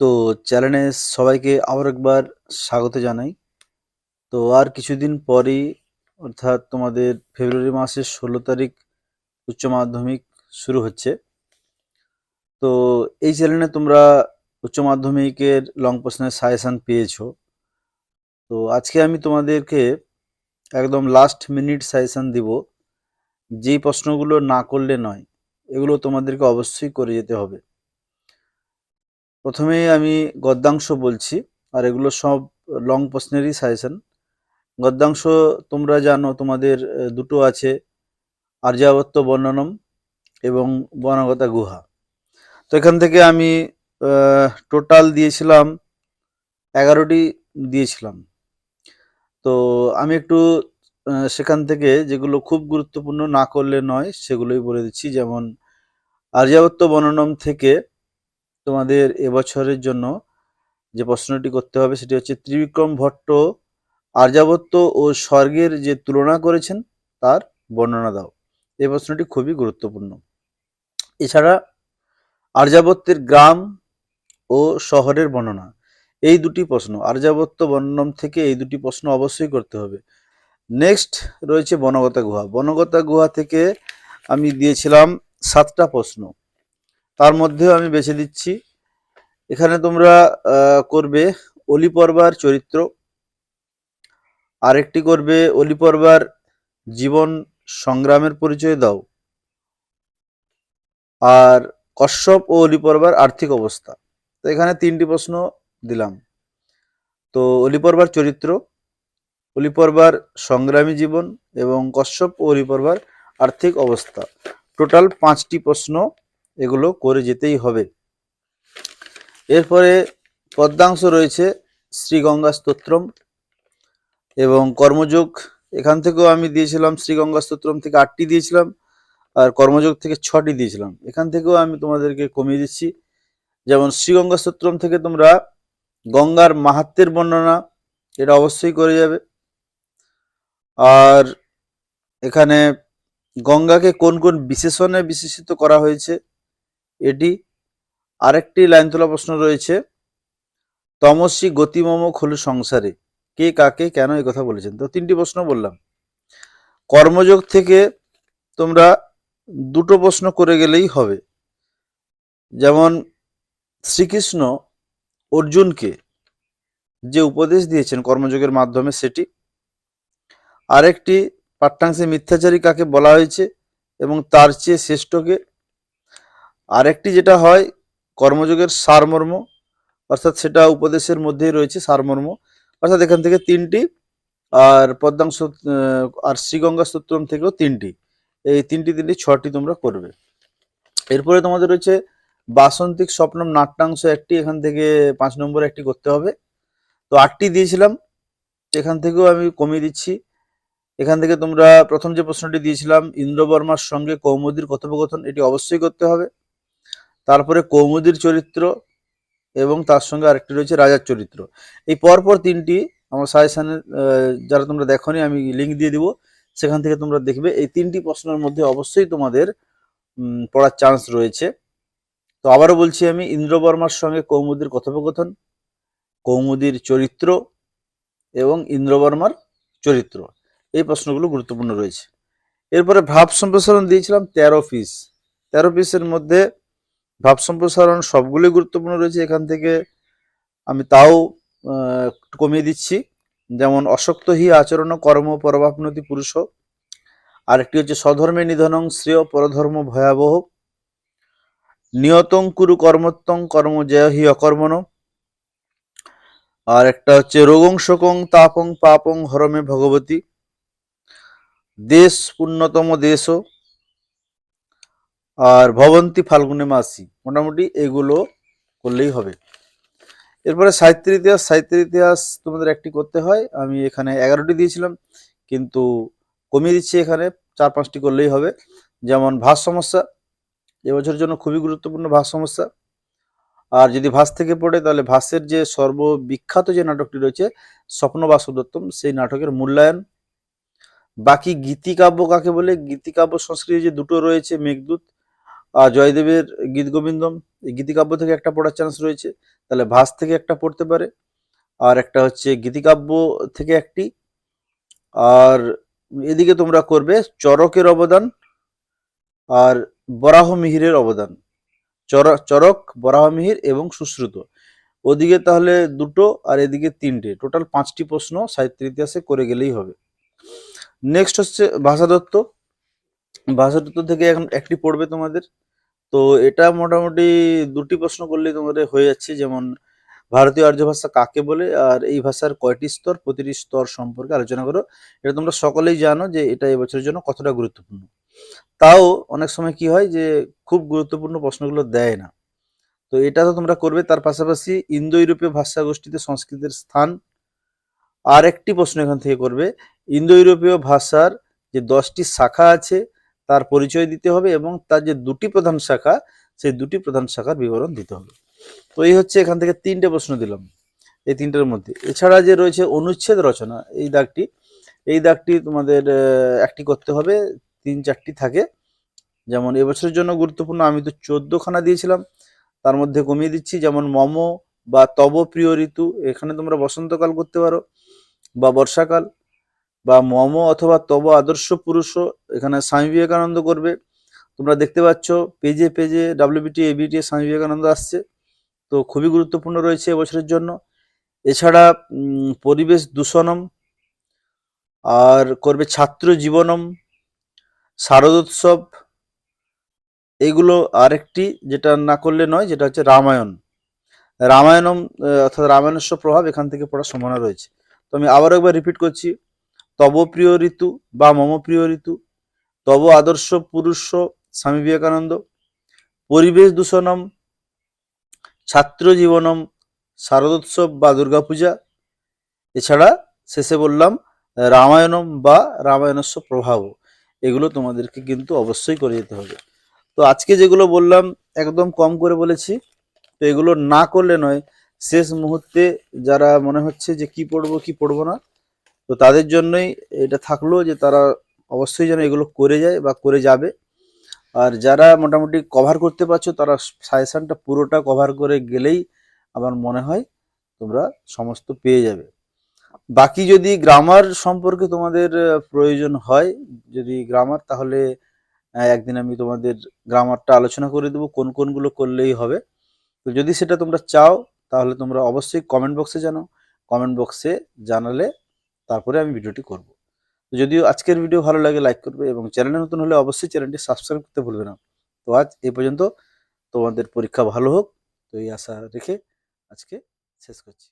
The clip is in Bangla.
তো চ্যানেলে সবাইকে আবার একবার স্বাগত জানাই। তো আর কিছুদিন পরেই, অর্থাৎ তোমাদের ফেব্রুয়ারি মাসের ষোলো তারিখ উচ্চ মাধ্যমিক শুরু হচ্ছে। তো এই চ্যানেলে তোমরা উচ্চ মাধ্যমিকের লং প্রশ্নের সাজেশান পেয়েছ। তো আজকে আমি তোমাদেরকে একদম লাস্ট মিনিট সাজেশান দিব। যেই প্রশ্নগুলো না করলে নয়, এগুলো তোমাদেরকে অবশ্যই করে যেতে হবে। প্রথমে আমি গদ্যাংশ বলছি, আর এগুলো সব লং প্রশ্নেরই সাজেশন গদ্যাংশ, তোমরা জানো তোমাদের দুটো আছে আর্যাবত্ত বর্ণনম এবং বনগতা গুহা। তো এখান থেকে আমি টোটাল দিয়েছিলাম, এগারোটি দিয়েছিলাম। তো আমি একটু সেখান থেকে যেগুলো খুব গুরুত্বপূর্ণ না করলে নয়, সেগুলোই বলে দিচ্ছি। যেমন আর্যাবত্ত বর্ণনম থেকে তোমাদের এবছরের জন্য যে প্রশ্নটি করতে হবে সেটি হচ্ছে, ত্রিবিক্রম ভট্ট আর্যাবত্ত ও স্বর্গের যে তুলনা করেছেন, তার বর্ণনা দাও। এই প্রশ্নটি খুবই গুরুত্বপূর্ণ। এছাড়া আর্যাবত্যের গ্রাম ও শহরের বর্ণনা, এই দুটি প্রশ্ন আর্যাবত্ত বর্ণনম থেকে এই দুটি প্রশ্ন অবশ্যই করতে হবে। নেক্সট রয়েছে বনগতা গুহা। বনগতা গুহা থেকে আমি দিয়েছিলাম সাতটা প্রশ্ন। তার মধ্যেও আমি বেছে দিচ্ছি। এখানে তোমরা করবে অলি পর্বার চরিত্র। আরেকটি করবে অলি পর্বার জীবন সংগ্রামের পরিচয় দাও। আর কশ্যপ ও অলি পর্বার আর্থিক অবস্থা। তো এখানে তিনটি প্রশ্ন দিলাম। তো অলি পর্বার চরিত্র, অলি পর্বার সংগ্রামী জীবন এবং কশ্যপ ও অলি পর্বার আর্থিক অবস্থা। টোটাল পাঁচটি প্রশ্ন এগুলো করে যেতেই হবে। এরপরে পদ্মাংশ রয়েছে শ্রীগঙ্গা স্তোত্রম এবং কর্মযোগ, এখান থেকেও আমি দিয়েছিলাম শ্রীগঙ্গা স্তোত্রম থেকে আটটি দিয়েছিলাম আর কর্মযোগ থেকে ছটি দিয়েছিলাম। এখান থেকেও আমি তোমাদেরকে কমিয়ে দিচ্ছি। যেমন শ্রীগঙ্গা স্তোত্রম থেকে তোমরা গঙ্গার মাহাত্মের বর্ণনা, এটা অবশ্যই করে যাবে। আর এখানে গঙ্গাকে কোন কোন বিশেষণে বিশেষিত করা হয়েছে এটি আরেকটি লাইন তোলা প্রশ্ন রয়েছে, তমস্বী গতিমম খলু সংসারে। কে কাকে, কেন এই কথা বলেছেন? তো তিনটি প্রশ্ন বললাম। কর্মযোগ থেকে তোমরা দুটো প্রশ্ন করে গেলেই হবে। যেমন, শ্রীকৃষ্ণ অর্জুনকে যে উপদেশ দিয়েছেন কর্মযোগের মাধ্যমে সেটি, আরেকটি পাঠ্যাংশে মিথ্যাচারী কাকে বলা হয়েছে এবং তার চেয়ে শ্রেষ্ঠকে আরেকটি যেটা হয়, কর্মযোগের সারমর্ম, অর্থাৎ সেটা উপদেশের মধ্যেই রয়েছে সারমর্ম। অর্থাৎ এখান থেকে তিনটি, আর পদ্মাংশ আর শ্রীগঙ্গা স্তোত্রম থেকেও তিনটি। এই তিনটি তিনটি ছটি তোমরা করবে। এরপরে তোমাদের রয়েছে বাসন্তিক স্বপ্নম নাট্যাংশ একটি, এখান থেকে পাঁচ নম্বর একটি করতে হবে। তো আটটি দিয়েছিলাম, এখান থেকেও আমি কমিয়ে দিচ্ছি। এখান থেকে তোমরা প্রথম যে প্রশ্নটি দিয়েছিলাম, ইন্দ্রবর্মার সঙ্গে কৌমুদীর কথোপকথন, এটি অবশ্যই করতে হবে। তারপরে কৌমুদির চরিত্র এবং তার সঙ্গে আরেকটি রয়েছে রাজার চরিত্র। এই পরপর তিনটি আমার সাজেশনে যারা তোমরা দেখোনি, আমি লিঙ্ক দিয়ে দিব। সেখান থেকে তোমরা দেখবে। এই তিনটি প্রশ্নের মধ্যে অবশ্যই তোমাদের পড়ার চান্স রয়েছে। তো আবারও বলছি আমি ইন্দ্রবর্মার সঙ্গে কৌমুদির কথোপকথন, কৌমুদির চরিত্র এবং ইন্দ্রবর্মার চরিত্র। এই প্রশ্নগুলো গুরুত্বপূর্ণ রয়েছে। এরপরে ভাব সম্প্রসারণ দিয়েছিলাম তেরো পিস তেরো পিসের মধ্যে ভাব সম্প্রসারণ সবগুলোই গুরুত্বপূর্ণ রয়েছে এখান থেকে। আমি তাও কমিয়ে দিচ্ছি। যেমন অশক্ত হি আচরণ কর্ম পরবাপনতি পুরুষ। আরেকটি হচ্ছে স্বধর্মে নিধনং শ্রেয় পরধর্ম ভয়াবহ। নিয়তং কুরু কর্মত্তং কর্ম জয় হি অকর্মণ। আর একটা হচ্ছে রোগং শোকং তাপং পাপং হরমে ভগবতী। দেশ পুণ্যতম দেশও আর ভবন্তী ফাল্গুনে মাসি। মোটামুটি এগুলো করলেই হবে। এরপরে সাহিত্যের ইতিহাস। সাহিত্যের ইতিহাস তোমাদের একটি করতে হয়। আমি এখানে এগারোটি দিয়েছিলাম, কিন্তু কমিয়ে দিচ্ছি এখানে। চার পাঁচটি করলেই হবে। যেমন ভাষ সমস্যা, এবছরের জন্য খুবই গুরুত্বপূর্ণ ভাস সমস্যা। আর যদি ভাস থেকে পড়ে, তাহলে ভাসের যে সর্ববিখ্যাত যে নাটকটি রয়েছে, স্বপ্ন বাসুদত্তম সেই নাটকের মূল্যায়ন। বাকি গীতিকাব্য কাকে বলে? গীতিকাব্য সংস্কৃতি যে দুটো রয়েছে, মেঘদূত জয়দেবের গীত গোবিন্দম, এই গীতিকাব্য থেকে একটা পড়ার চান্স রয়েছে। তাহলে ভাস থেকে একটা পড়তে পারে, আর একটা হচ্ছে গীতিকাব্য থেকে একটি। আর এদিকে তোমরা করবে চরকের অবদান আর বরাহ মিহিরের অবদান। চর- চরক, বরাহ মিহির এবং সুশ্রুত। ওদিকে তাহলে দুটো আর এদিকে তিনটে। টোটাল পাঁচটি প্রশ্ন সাহিত্য ইতিহাসে করে গেলেই হবে। নেক্সট হচ্ছে ভাষাতত্ত্ব ভাষাতত্ত্ব থেকে এখন একটি পড়বে তোমাদের। তো এটা মোটামুটি দুটি প্রশ্ন করলেই তোমাদের হয়ে যাচ্ছে। যেমন, ভারতীয় আর্য ভাষা কাকে বলে? আর এই ভাষার কয়টি স্তর? প্রতিটি স্তর সম্পর্কে আলোচনা করো। এটা তোমরা সকলেই জানো যে এটা এবছরের জন্য কতটা গুরুত্বপূর্ণ। তাও অনেক সময় কি হয় যে খুব গুরুত্বপূর্ণ প্রশ্নগুলো দেয় না। তো এটা তো তোমরা করবে। তার পাশাপাশি ইন্দো ইউরোপীয় ভাষা গোষ্ঠীতে সংস্কৃতের স্থান আর একটি প্রশ্ন এখান থেকে করবে। ইন্দো ইউরোপীয় ভাষার যে দশটি শাখা আছে তার পরিচয় দিতে হবে এবং তার যে দুটি প্রধান শাখা, সেই দুটি প্রধান শাখার বিবরণ দিতে হবে। তো এই হচ্ছে এখান থেকে তিনটে প্রশ্ন দিলাম এই তিনটের মধ্যে। এছাড়া যে রয়েছে অনুচ্ছেদ রচনা, এই দাগটি এই দাগটি তোমাদের একটি করতে হবে, তিন চারটি থাকে। যেমন এবছরের জন্য গুরুত্বপূর্ণ, আমি তো চোদ্দখানা দিয়েছিলাম, তার মধ্যে কমিয়ে দিচ্ছি। যেমন মম বা তব প্রিয় ঋতু, এখানে তোমরা বসন্তকাল করতে পারো বা বর্ষাকাল। বা মম অথবা তব আদর্শ পুরুষ এখানে স্বামী বিবেকানন্দ করবে। তোমরা দেখতে পাচ্ছ, পেজে পেজে ডাব্লিউবিটি এবিটি স্বামী বিবেকানন্দ আসছে। তো খুবই গুরুত্বপূর্ণ রয়েছে এবছরের জন্য। এছাড়া পরিবেশ দূষণম, আর করবে ছাত্র জীবনম, শারদোৎসব, এগুলো আরেকটি যেটা না করলে নয়, যেটা হচ্ছে রামায়ণ। রামায়ণম অর্থাৎ রামায়ণস্ব প্রভাব এখান থেকে পড়ার সম্ভাবনা রয়েছে। তো আমি আবারও একবার রিপিট করছি তব প্রিয় ঋতু বা মম প্রিয় ঋতু, তব আদর্শ পুরুষ স্বামী বিবেকানন্দ, পরিবেশ দূষণম ছাত্র জীবনম শারদোৎসব বা দুর্গাপূজা। এছাড়া শেষে বললাম, রামায়ণম বা রামায়ণস্ব প্রভাব এগুলো তোমাদেরকে কিন্তু অবশ্যই করে যেতে হবে। তো আজকে যেগুলো বললাম, একদম কম করে বলেছি। তো এগুলো না করলে নয়, শেষ মুহূর্তে যারা মনে হচ্ছে যে কি পড়ব কি পড়ব না তো তাদের জন্যই এটা থাকল যে তারা অবশ্যই যেন এগুলো করে যায় বা করে যাবে। আর যারা মোটামুটি কভার করতে পারছ, তারা সাজেশানটা পুরোটা কভার করে গেলেই আমার মনে হয় তোমরা সমস্ত পেয়ে যাবে। বাকি যদি গ্রামার সম্পর্কে তোমাদের প্রয়োজন হয়, যদি গ্রামার তাহলে একদিন আমি তোমাদের গ্রামারটা আলোচনা করে দেবো, কোন কোনগুলো করলেই হবে। তো যদি সেটা তোমরা চাও, তাহলে তোমরা অবশ্যই কমেন্ট বক্সে জানাও কমেন্ট বক্সে জানালে তারপরে আমি ভিডিওটি করব। যদিও আজকের ভিডিও ভালো লাগে লাইক করবে এবং চ্যানেলে নতুন হলে অবশ্যই চ্যানেলটি সাবস্ক্রাইব করতে ভুলবে না। তো আজ এই পর্যন্ত তোমাদের পরীক্ষা ভালো হোক, তো এই আশা রেখে আজকে শেষ করছি।